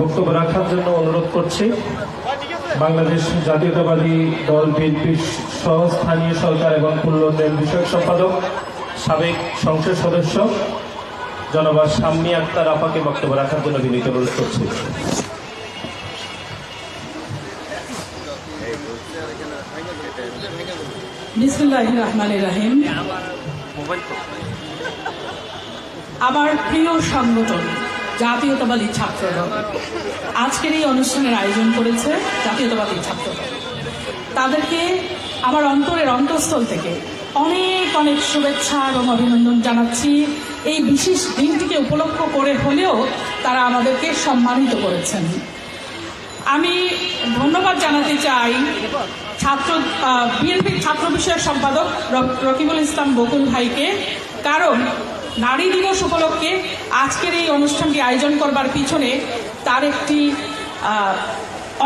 বক্তব্য রাখার জন্য অনুরোধ করছি। বাংলাদেশ জাতীয়তাবাদী দল বিএনপির সহ স্থানীয় সরকার এবং উন্নয়ন বিষয়ক সম্পাদক সাবেক সংসদ সদস্য জনবা সাম্মী আক্তার আপাকে বক্তব্য রাখার জন্য বিনীত অনুরোধ করছি। বিসমুল্লাহ রহমান রাহিম। আমার প্রিয় সংগঠন জাতীয়তাবাদী ছাত্রদল। আজকের এই অনুষ্ঠানের আয়োজন করেছে জাতীয়তাবাদী ছাত্রদল। তাদেরকে আমার অন্তরের অন্তঃস্থল থেকে অনেক অনেক শুভেচ্ছা এবং অভিনন্দন জানাচ্ছি। এই বিশেষ দিনটিকে উপলক্ষ করে হলেও তারা আমাদেরকে সম্মানিত করেছেন। আমি ধন্যবাদ জানাতে চাই ছাত্র বিএনপির ছাত্র বিষয়ক সম্পাদক রকিবুল ইসলাম বকুল ভাইকে। কারণ নারী দিবস উপলক্ষে আজকের এই অনুষ্ঠানটি আয়োজন করবার পিছনে তার একটি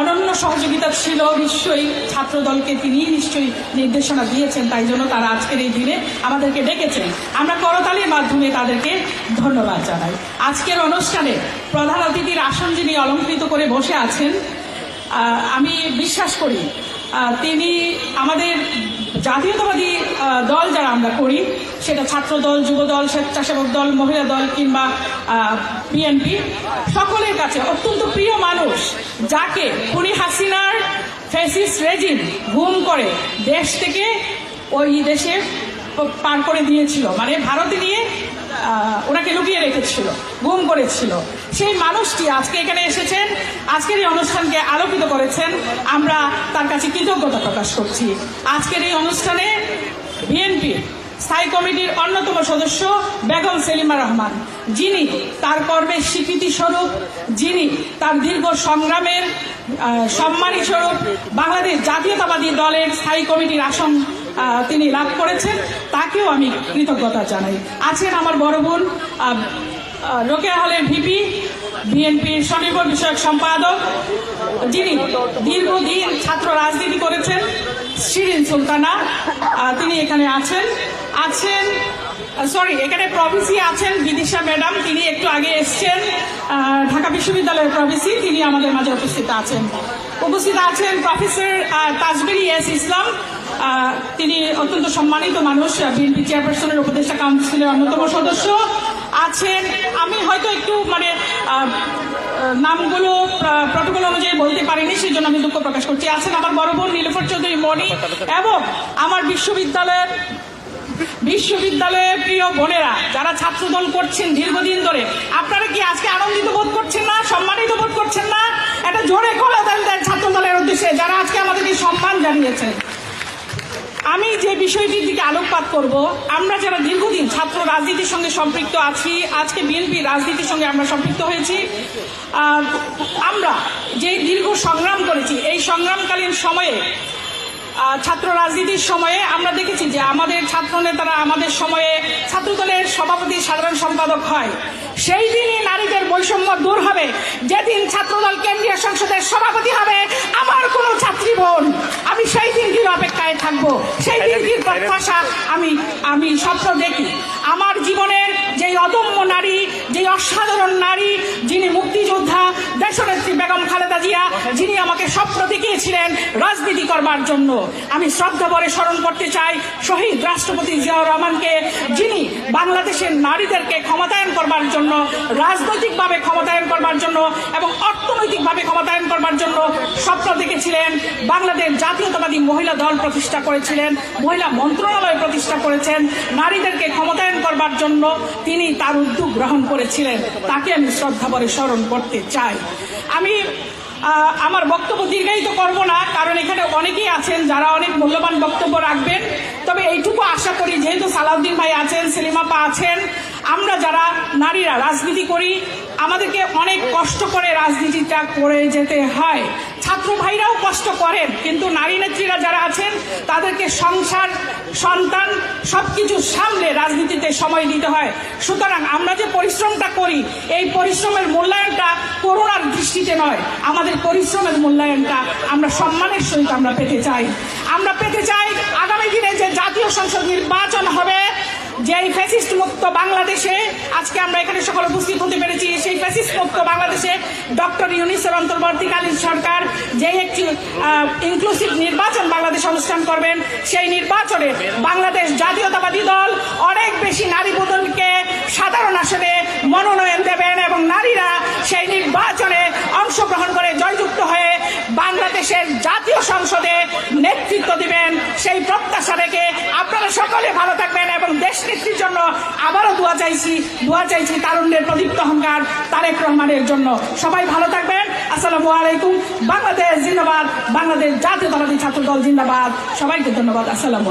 অনন্য সহযোগিতা ছিল নিশ্চয়ই ছাত্র দলকে তিনি নিশ্চয়ই নির্দেশনা দিয়েছেন, তাই জন্য তারা আজকের এই দিনে আমাদেরকে ডেকেছেন। আমরা করতালির মাধ্যমে তাদেরকে ধন্যবাদ জানাই। আজকের অনুষ্ঠানে প্রধান অতিথির আসন যিনি অলঙ্কৃত করে বসে আছেন আমি বিশ্বাস করি তিনি আমাদের জাতীয়তাবাদী দল যারা আমরা করি, সেটা ছাত্র দল, যুব দল, স্বেচ্ছাসেবক দল, মহিলা দল কিংবা বিএনপি সকলের কাছে অত্যন্ত প্রিয় মানুষ, যাকে খুনি হাসিনার ফেসিস রেজিম ঘুম করে দেশ থেকে ওই দেশে পার করে দিয়েছিল। মানে ভারতে নিয়ে ওনাকে লুকিয়ে রেখেছিল, গুম করেছিল। সেই মানুষটি আজকে এখানে এসেছেন, আজকের এই অনুষ্ঠানকে আলোকিত করেছেন। আমরা তার কাছে কৃতজ্ঞতা প্রকাশ করছি। আজকের এই অনুষ্ঠানে বিএনপি স্থায়ী কমিটির অন্যতম সদস্য বেগম সেলিমা রহমান। যিনি তার কর্মের স্বীকৃতি স্বরূপ, যিনি তার দীর্ঘ সংগ্রামের সম্মানী স্বরূপ বাংলাদেশ জাতীয়তাবাদী দলের স্থায়ী কমিটির আসন তিনি লাভ করেছেন, তাকেও আমি কৃতজ্ঞতা জানাই। আছেন আমার বড় বোন রোকেয়া হলের ভিপি, বিএনপির স্বনির্ভর বিষয়ক সম্পাদক, যিনি দীর্ঘদিন ছাত্র রাজনীতি করেছেন, শিরিন সুলতানা তিনি এখানে আছেন। আছেন সরি এখানে প্রভিসি আছেন বিদিশা ম্যাডাম তিনি একটু আগে এসছেন ঢাকা বিশ্ববিদ্যালয়ের প্রভিসি তিনি আমাদের মাঝে উপস্থিত আছেন। উপস্থিত আছেন প্রফেসর আহ, ইয়াস ইসলাম তিনি অত্যন্ত সম্মানিত মানুষ বিএনপি চেয়ারপারসনের উপদেষ্টা কাউন্সিলের অন্যতম সদস্য আছেন। আমি হয়তো একটু মানে নামগুলো প্রটোকল অনুযায়ী বলতে পারিনি সেই জন্য আমি দুঃখ প্রকাশ করছি। আছেন আমার বড় বোন নীলফর চৌধুরী মণি এবং আমার বিশ্ববিদ্যালয়ের বিশ্ববিদ্যালয়ের প্রিয় বোনেরা, যারা ছাত্রদল করছেন দীর্ঘদিন ধরে, আপনারা কি আজকে আনন্দিত বোধ করছেন না, সম্মানিত বোধ করছেন না? একটা জোরে কলে দেন ছাত্রদলের উদ্দেশ্যে, যারা আজকে আমাদেরকে সম্মান জানিয়েছেন। আমি যে বিষয়টির দিকে আলোকপাত করব, আমরা যারা দীর্ঘদিন ছাত্র রাজনীতির সঙ্গে সম্পৃক্ত আছি, আজকে বিএনপি রাজনীতির সঙ্গে আমরা সম্পৃক্ত হয়েছি আমরা যে দীর্ঘ সংগ্রাম করেছি, এই সংগ্রামকালীন সময়ে ছাত্র রাজনীতির সময়ে আমরা দেখেছি যে আমাদের ছাত্র নেতারা আমাদের সময়ে ছাত্রদলের সভাপতি সাধারণ সম্পাদক হয়। সেই দিনই নারীদের বৈষম্য দূর হবে। যেদিন ছাত্রদল কেন্দ্রীয় সংসদের সভাপতি হবে আমার কোনো ছাত্রী বোন আমি সেই দিনটির অপেক্ষায় থাকব। সেই দিনটির প্রত্যাশা আমি আমি স্বপ্ন দেখি। আমার অদম্য নারী, যেই অসাধারণ নারী, যিনি মুক্তিযোদ্ধা, দেশনেত্রী বেগম খালেদা জিয়া, যিনি আমাকে স্বপ্ন দেখিয়েছিলেন রাজনীতি করবার জন্য। আমি শ্রদ্ধা ভরে স্মরণ করতে চাই শহীদ রাষ্ট্রপতি জিয়াউর রহমানকে, যিনি বাংলাদেশের নারীদেরকে ক্ষমতায়ন করবার জন্য, রাজনৈতিকভাবে ক্ষমতায়ন করবার জন্য এবং অর্থনৈতিকভাবে ক্ষমতায়ন করবার জন্য স্বপ্ন দেখেছিলেন। বাংলাদেশ জাতীয়তাবাদী মহিলা দল প্রতিষ্ঠা করেছিলেন, মহিলা মন্ত্রণালয় প্রতিষ্ঠা করেছেন। নারীদেরকে ক্ষমতায়ন করবার জন্য তিনি তার উদ্যোগ গ্রহণ করেছিলেন, তাকে আমি শ্রদ্ধা ভরে স্মরণ করতে চাই। আমি আমার বক্তব্য দীর্ঘায়িত করব না, কারণ এখানে অনেকেই আছেন যারা অনেক মূল্যবান বক্তব্য রাখবেন। তবে এইটুকু আশা করি, যেহেতু সালাউদ্দিন ভাই আছেন সেলিমাপা আছেন আমরা যারা নারীরা রাজনীতি করি, আমাদেরকে অনেক কষ্ট করে রাজনীতিটা করে যেতে হয়। ছাত্র ভাইরাও কষ্ট করেন, কিন্তু নারী নেত্রীরা যারা আছেন, তাদেরকে সংসার, সন্তান সবকিছু সামলে রাজনীতিতে সময় দিতে হয়। সুতরাং আমরা যে পরিশ্রমটা করি, এই পরিশ্রমের মূল্যায়নটা করোনার দৃষ্টিতে নয়। আমাদের পরিশ্রমের মূল্যায়নটা আমরা সম্মানের সহিত আমরা পেতে চাই। আমরা পেতে চাই আগামী দিনে যে জাতীয় সংসদ নির্বাচন হবে যে এই ফ্যাসিস্ট মুক্ত বাংলাদেশে আজকে আমরা এখানে সকল উপস্থিত হতে পেরেছি, সেই ফ্যাসিস্ট মুক্ত বাংলাদেশে ডক্টর ইউনিসের অন্তর্বর্তীকালীন সরকার যে একটি ইনক্লুসিভ নির্বাচন বাংলাদেশ অনুষ্ঠান করবেন, সেই নির্বাচনে বাংলাদেশ জাতীয়তাবাদী দল অনেক বেশি নারী ভোটকে সাধারণ আসনে মনোনয়ন দেবেন এবং নারীরা সেই নির্বাচনে অংশগ্রহণ করে জয়যুক্ত বাংলাদেশের জাতীয় সংসদে নেতৃত্ব দিবেন, সেই প্রত্যাশা রেখে আপনারা সকলে ভালো থাকবেন এবং দেশ নেত্রীর জন্য আবারও দোয়া চাইছি দোয়া চাইছি তারুণ্যের প্রদীপ্ত অহংকার তারেক রহমানের জন্য। সবাই ভালো থাকবেন। আসসালামু আলাইকুম। বাংলাদেশ জিন্দাবাদ। বাংলাদেশ জাতীয়তাবাদী ছাত্র দল জিন্দাবাদ। সবাইকে ধন্যবাদ। আসসালামু